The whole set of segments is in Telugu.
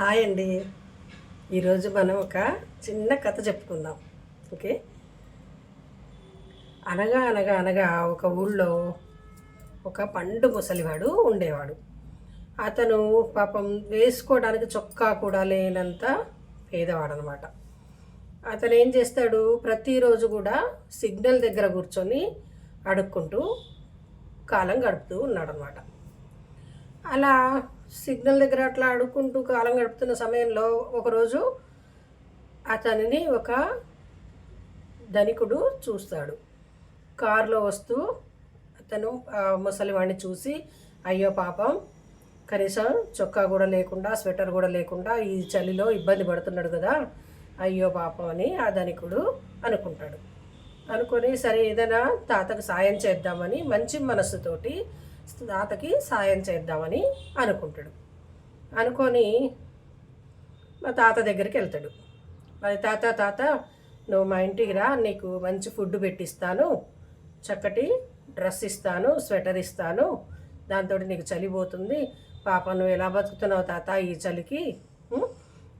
హాయ్ అండి. ఈరోజు మనం ఒక చిన్న కథ చెప్పుకుందాం. ఓకే? అనగా అనగా అనగా ఒక ఊళ్ళో ఒక పండు ముసలివాడు ఉండేవాడు. అతను పాపం వేసుకోవడానికి చొక్కా కూడా లేనంత పేదవాడు అనమాట అతను ఏం చేస్తాడు? ప్రతిరోజు కూడా సిగ్నల్ దగ్గర కూర్చొని అడుక్కుంటూ కాలం గడుపుతూ ఉన్నాడు అనమాట అలా సిగ్నల్ దగ్గర అట్లా అడుక్కుంటూ కాలం గడుపుతున్న సమయంలో ఒకరోజు అతనిని ఒక ధనికుడు చూస్తాడు. కారులో వస్తూ అతను ముసలివాడిని చూసి అయ్యో పాపం కనీసం చొక్కా కూడా లేకుండా స్వెటర్ కూడా లేకుండా ఈ చలిలో ఇబ్బంది పడుతున్నాడు కదా అయ్యో పాపం అని ఆ ధనికుడు అనుకుంటాడు. అనుకొని సరే ఏదైనా తాతకు సాయం చేద్దామని మంచి మనస్సుతోటి తాతకి సాయం చేద్దామని అనుకుంటాడు. అనుకొని మా తాత దగ్గరికి వెళ్తాడు. మరి తాత తాత నువ్వు మా ఇంటికి రా నీకు మంచి ఫుడ్ పెట్టిస్తాను చక్కటి డ్రెస్ ఇస్తాను స్వెటర్ ఇస్తాను దాంతో నీకు చలిపోతుంది పాప నువ్వు ఎలా బతుకుతున్నావు తాత ఈ చలికి?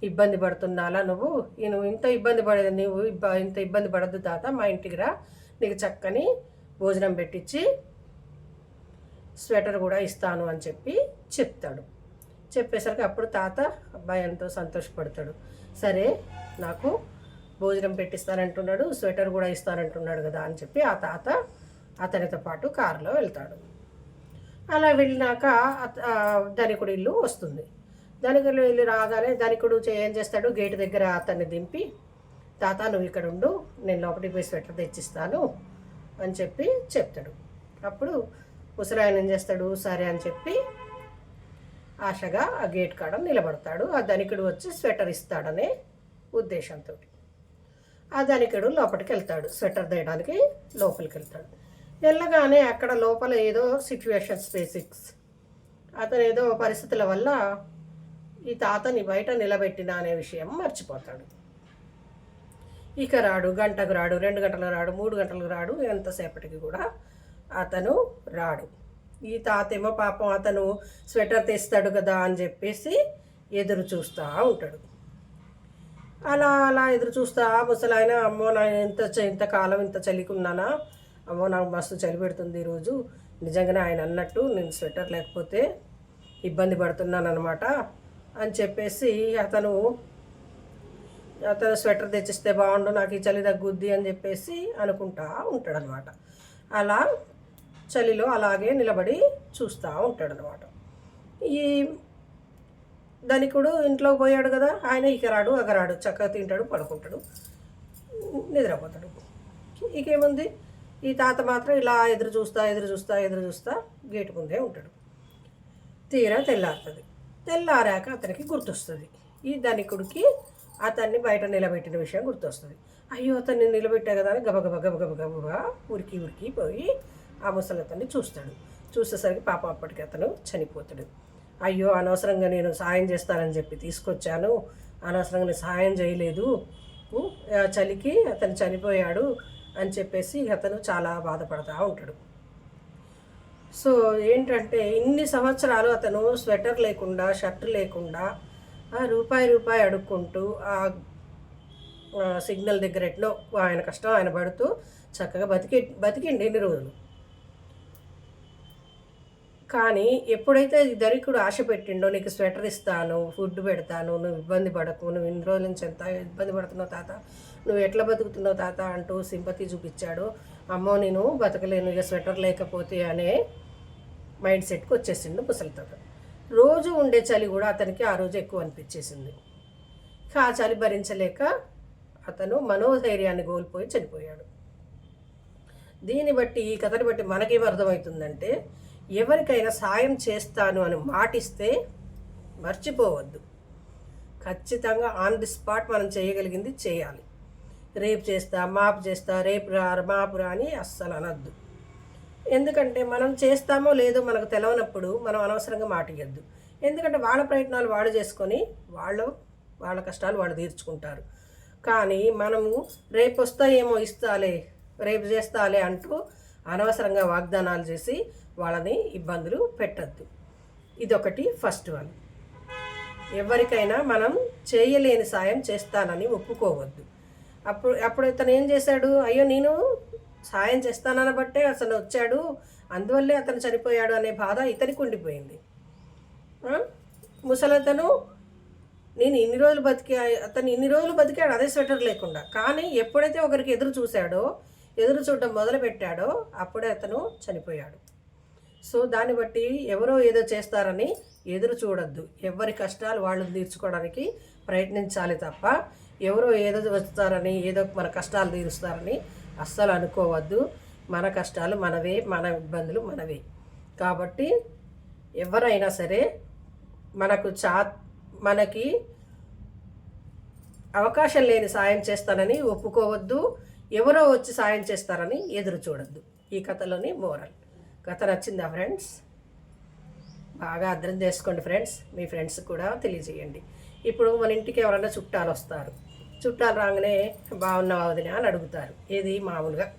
ఇబ్బంది పడుతున్నాలా నువ్వు? నువ్వు ఇంత ఇబ్బంది పడేది నువ్వు ఇబ్బ- ఇంత ఇబ్బంది పడద్దు తాత మా ఇంటికి రా నీకు చక్కని భోజనం పెట్టించి స్వెటర్ కూడా ఇస్తాను అని చెప్పి చెప్తాడు. చెప్పేసరికి అప్పుడు తాత అబ్బాయి ఎంతో సంతోషపడతాడు. సరే నాకు భోజనం పెట్టిస్తానంటున్నాడు స్వెటర్ కూడా ఇస్తానంటున్నాడు కదా అని చెప్పి ఆ తాత అతనితో పాటు కారులో వెళ్తాడు. అలా వెళ్ళినాక ధనికుడు ఇల్లు వస్తుంది. ధనికుడు ఇల్లు రాగానే ధనికుడు ఏం చేస్తాడు? గేటు దగ్గర అతన్ని దింపి తాత నువ్వు ఇక్కడ ఉండు నేను లోపలికి పోయి స్వెటర్ తెచ్చిస్తాను అని చెప్పి చెప్తాడు. అప్పుడు ముసలాయన ఏం చేస్తాడు? సరే అని చెప్పి ఆశగా ఆ గేట్ కాడ నిలబడతాడు. ఆ ధనికుడు వచ్చి స్వెటర్ ఇస్తాడనే ఉద్దేశంతో. ఆ ధనికుడు లోపలికి వెళ్తాడు. స్వెటర్ తీయడానికి లోపలికి వెళ్తాడు వెళ్ళగానే అక్కడ లోపల ఏదో సిచ్యువేషన్స్ బేసిక్స్ అతను ఏదో పరిస్థితుల వల్ల ఈ తాతని బయట నిలబెట్టిన అనే విషయం మర్చిపోతాడు. ఇక రాడు గంటకు రాడు రెండు గంటలకు రాడు మూడు గంటలకు రాడు ఎంతసేపటికి కూడా అతను రాడు. ఈ తాతేమో పాపం అతను స్వెటర్ తెస్తాడు కదా అని చెప్పేసి ఎదురు చూస్తూ ఉంటాడు. అలా అలా ఎదురు చూస్తా ముసలాయన అమ్మో నా ఇంత చ- ఇంత కాలం ఇంత చలికున్నానా? అమ్మో నాకు మస్తు చలి పెడుతుంది ఈరోజు. నిజంగానే ఆయన అన్నట్టు నేను స్వెటర్ లేకపోతే ఇబ్బంది పడుతున్నాను అనమాట అని చెప్పేసి అతను అతను స్వెటర్ తెచ్చిస్తే బాగుండు నాకు ఈ చలి తగ్గుద్ది అని చెప్పేసి అనుకుంటా ఉంటాడనమాట అలా చలిలో అలాగే నిలబడి చూస్తూ ఉంటాడు అనమాట ఈ ధనికుడు ఇంట్లోకి పోయాడు కదా ఆయన ఇక రాడు అగరాడు చక్కగా తింటాడు పడుకుంటాడు నిద్రపోతాడు. ఇకేముంది? ఈ తాత మాత్రం ఇలా ఎదురు చూస్తా ఎదురు చూస్తా ఎదురు చూస్తా గేటు ముందే ఉంటాడు. తీరా తెల్లారుతుంది. తెల్లారాక అతనికి గుర్తొస్తుంది. ఈ ధనికుడికి అతన్ని బయట నిలబెట్టిన విషయం గుర్తొస్తుంది. అయ్యో అతన్ని నిలబెట్టా కదా అని గబగబ గబగబ గబగబా ఉరికి ఉరికి పోయి ఆ ముసలి అతన్ని చూస్తాడు. చూసేసరికి పాప అప్పటికి అతను చనిపోతాడు. అయ్యో అనవసరంగా నేను సాయం చేస్తానని చెప్పి తీసుకొచ్చాను. అనవసరంగా నేను సాయం చేయలేదు. చలికి అతను చనిపోయాడు అని చెప్పేసి అతను చాలా బాధపడతా ఉంటాడు. సో ఏంటంటే ఇన్ని సంవత్సరాలు అతను స్వెటర్ లేకుండా షర్ట్ లేకుండా ఆ రూపాయి రూపాయి అడుక్కుంటూ ఆ ఆ సిగ్నల్ దగ్గర ఎట్లో ఆయన కష్టం ఆయన పడుతూ చక్కగా బతికి బతికిండి ఎన్ని రోజులు. కానీ ఎప్పుడైతే దరికుడు ఆశ పెట్టిండో నీకు స్వెటర్ ఇస్తాను ఫుడ్ పెడతాను నువ్వు ఇబ్బంది పడకు నువ్వు ఇన్ని రోజుల నుంచి ఎంత ఇబ్బంది పడుతున్నావు తాత నువ్వు ఎట్లా బతుకుతున్నావు తాత అంటూ సింపతి చూపించాడు. అమ్మో నేను బతకలేను ఇక స్వెటర్ లేకపోతే అనే మైండ్ సెట్కి వచ్చేసిండు ముసలి రోజు ఉండే చలి కూడా అతనికి ఆ రోజు ఎక్కువ అనిపించేసింది. ఇక ఆ చలి భరించలేక అతను మనోధైర్యాన్ని కోల్పోయి చనిపోయాడు. దీన్ని బట్టి ఈ కథని బట్టి మనకేం అర్థమవుతుందంటే ఎవరికైనా సాయం చేస్తాను అని మాటిస్తే మర్చిపోవద్దు. ఖచ్చితంగా ఆన్ ది స్పాట్ మనం చేయగలిగింది చేయాలి. రేపు చేస్తా మాపు చేస్తా రేపు రా మాపు రా అని అస్సలు అనద్దు. ఎందుకంటే మనం చేస్తామో లేదో మనకు తెలవనప్పుడు మనం అనవసరంగా మాటియద్దు ఎందుకంటే వాళ్ళ ప్రయత్నాలు వాళ్ళు చేసుకొని వాళ్ళు వాళ్ళ కష్టాలు వాళ్ళు తీర్చుకుంటారు. కానీ మనము రేపు వస్తాయేమో ఇస్తాలే రేపు చేస్తాలే అంటూ అనవసరంగా వాగ్దానాలు చేసి వాళ్ళని ఇబ్బందులు పెట్టద్దు. ఇదొకటి ఫస్ట్ వన్. ఎవరికైనా మనం చేయలేని సాయం చేస్తానని ఒప్పుకోవద్దు. అప్పుడు అప్పుడు ఇతను ఏం చేశాడు? అయ్యో నేను సాయం చేస్తానని బట్టే అతను వచ్చాడు. అందువల్లే అతను చనిపోయాడు అనే బాధ ఇతనికి ఉండిపోయింది. ముసలతను నేను ఇన్ని రోజులు బతికి అతను ఇన్ని రోజులు బతికాడు అదే స్వెటర్ లేకుండా. కానీ ఎప్పుడైతే ఒకరికి ఎదురు చూశాడో ఎదురు చూడడం మొదలుపెట్టాడో అప్పుడే అతను చనిపోయాడు. సో దాన్ని బట్టి ఎవరో ఏదో చేస్తారని ఎదురు చూడొద్దు. ఎవరి కష్టాలు వాళ్ళు తీర్చుకోవడానికి ప్రయత్నించాలి తప్ప ఎవరో ఏదో వస్తారని ఏదో మన కష్టాలు తీరుస్తారని అస్సలు అనుకోవద్దు. మన కష్టాలు మనవే మన ఇబ్బందులు మనవే. కాబట్టి ఎవరైనా సరే మనకు చా మనకి అవకాశం లేని సాయం చేస్తానని ఒప్పుకోవద్దు. ఎవరో వచ్చి సాయం చేస్తారని ఎదురు చూడొద్దు. ఈ కథలోని మోరల్. కథ నచ్చిందా ఫ్రెండ్స్? బాగా అర్థం చేసుకోండి ఫ్రెండ్స్. మీ ఫ్రెండ్స్ కూడా తెలియజేయండి. ఇప్పుడు మన ఇంటికి ఎవరైనా చుట్టాలు వస్తారు. చుట్టాలు రాగానే బాగున్నావా వదినా? అని అడుగుతారు. ఏది? మామూలుగా.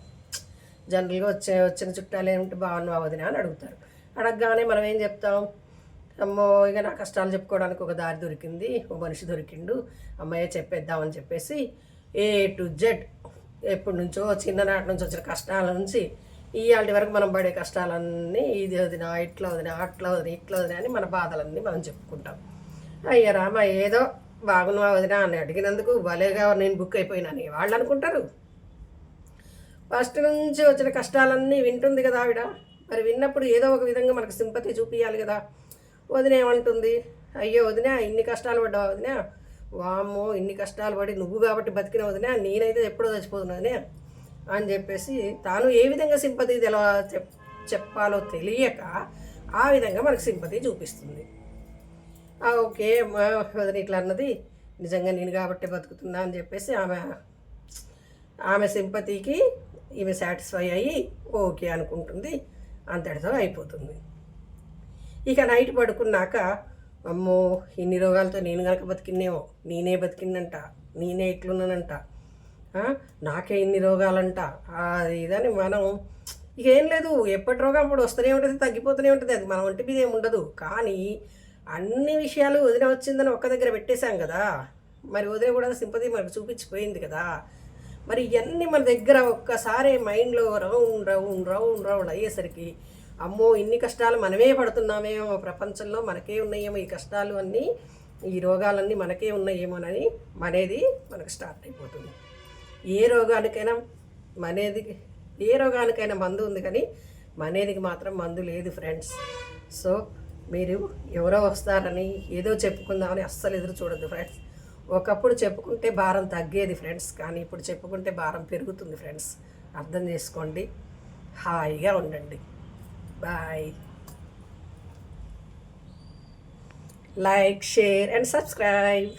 జనరల్గా వచ్చే వచ్చిన చుట్టాలు ఏమిటి? బాగున్నావా వదినా? అని అడుగుతారు. అడగగానే మనం ఏం చెప్తాం? అమ్మో ఇక నా కష్టాలు చెప్పుకోవడానికి ఒక దారి దొరికింది. ఓ మనిషి దొరికిండు. అమ్మాయే చెప్పేద్దామని చెప్పేసి ఏ టు జెడ్ ఎప్పటి నుంచో చిన్ననాటి నుంచి వచ్చిన కష్టాల నుంచి ఇవాళ వరకు మనం పడే కష్టాలన్నీ ఇది వదిన ఇట్లా వదిన అట్లా వదిన ఇట్లా వదిన అని మన బాధలన్నీ మనం చెప్పుకుంటాం. అయ్యా రామ ఏదో బాగున్నావా వదిన అని అడిగినందుకు భలేగా నేను బుక్ అయిపోయినాను వాళ్ళు అనుకుంటారు. ఫస్ట్ నుంచి వచ్చిన కష్టాలన్నీ వింటుంది కదా ఆవిడ. మరి విన్నప్పుడు ఏదో ఒక విధంగా మనకు సింపతి చూపించాలి కదా. వదిన ఏమంటుంది? అయ్యో వదిన ఇన్ని కష్టాలు పడ్డావు వదిన? వామ్మో ఇన్ని కష్టాలు పడి నువ్వు కాబట్టి బతికిన వదినా నేనైతే ఎప్పుడో చచ్చిపోతున్నానే అని చెప్పేసి తాను ఏ విధంగా సింపతి ఎలా చెప్ చెప్పాలో తెలియక ఆ విధంగా మనకు సింపతి చూపిస్తుంది. ఓకే మా వదిన ఇట్లా అన్నది నిజంగా నేను కాబట్టి బతుకుతున్నా అని చెప్పేసి ఆమె ఆమె సింపతికి ఈమె సాటిస్ఫై అయ్యి ఓకే అనుకుంటుంది. అంతటితో అయిపోతుంది. ఇక నైట్ పడుకున్నాక అమ్మో ఇన్ని రోగాలతో నేను కనుక బతికినేమో నేనే బతికిందంట నేనే ఇట్లున్నానంట నాకే ఇన్ని రోగాలంట అది ఇదని మనం ఇక ఏం లేదు ఎప్పటి రోగం అప్పుడు వస్తూనే ఉంటుంది తగ్గిపోతూనే ఉంటుంది అది మన ఒంటి మీద ఏమి ఉండదు. కానీ అన్ని విషయాలు వదిన వచ్చిందని ఒక్క దగ్గర పెట్టేశాం కదా మరి వదిన కూడా సింపతి మనకు చూపించిపోయింది కదా. మరి ఇవన్నీ మన దగ్గర ఒక్కసారి మైండ్లో రౌండ్ రౌండ్ రౌండ్ రౌండ్ అయ్యేసరికి అమ్మో ఇన్ని కష్టాలు మనమే పడుతున్నామేమో ప్రపంచంలో మనకే ఉన్నాయేమో ఈ కష్టాలు అన్నీ ఈ రోగాలన్నీ మనకే ఉన్నాయేమోనని మనేది మనకు స్టార్ట్ అయిపోతుంది. ఏ రోగానికైనా మనేది ఏ రోగానికైనా మందు ఉంది కానీ మనేదికి మాత్రం మందు లేదు ఫ్రెండ్స్. సో మీరు ఎవరో వస్తారని ఏదో చెప్పుకుందామని అస్సలు ఎదురు చూడద్దు ఫ్రెండ్స్. ఒకప్పుడు చెప్పుకుంటే భారం తగ్గేది ఫ్రెండ్స్ కానీ ఇప్పుడు చెప్పుకుంటే భారం పెరుగుతుంది ఫ్రెండ్స్. అర్థం చేసుకోండి. హాయిగా ఉండండి. Bye. Like, share and subscribe.